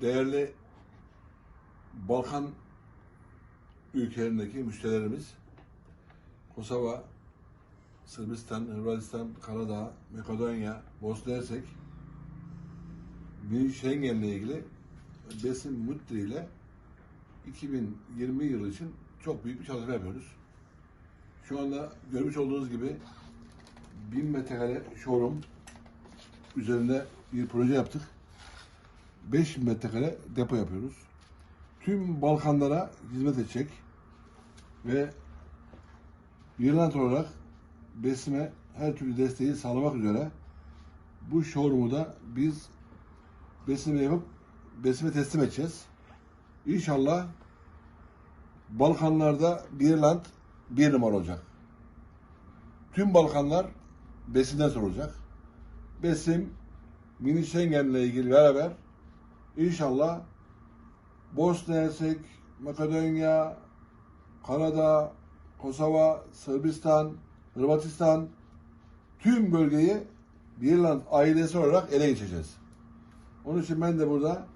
değerli Balkan ülkelerindeki müşterilerimiz Kosova, Sırbistan, Hırvatistan, Karadağ, Makedonya, Bosna Hersek bir Schengen'le ilgili Besim Muttri ile 2020 yılı için çok büyük bir çalışma yapıyoruz. Şu anda görmüş olduğunuz gibi 1000 metrekare showroom üzerinde bir proje yaptık. 5000 metrekare depo yapıyoruz. Tüm Balkanlara hizmet edecek ve Irland olarak Besim'e her türlü desteği sağlamak üzere bu showroom'u da biz Besim'e yapıp Besim'e teslim edeceğiz. İnşallah Balkanlarda Irland bir numara olacak. Tüm Balkanlar Besim'den sorulacak. Besim Mini Schengen'le ilgili beraber inşallah Bosna Hersek, Makedonya, Karadağ, Kosova, Sırbistan, Hırvatistan tüm bölgeyi Birland ailesi olarak ele geçeceğiz. Onun için ben de burada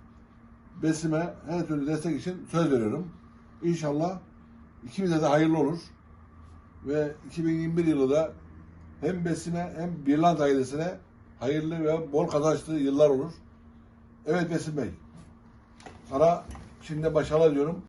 Besim'e her türlü destek için söz veriyorum. İnşallah ikimize de hayırlı olur. Ve 2021 yılı da hem Besim'e hem Birland ailesine hayırlı ve bol kazançlı yıllar olur. Evet Besim Bey. Sana şimdi başarılar diyorum.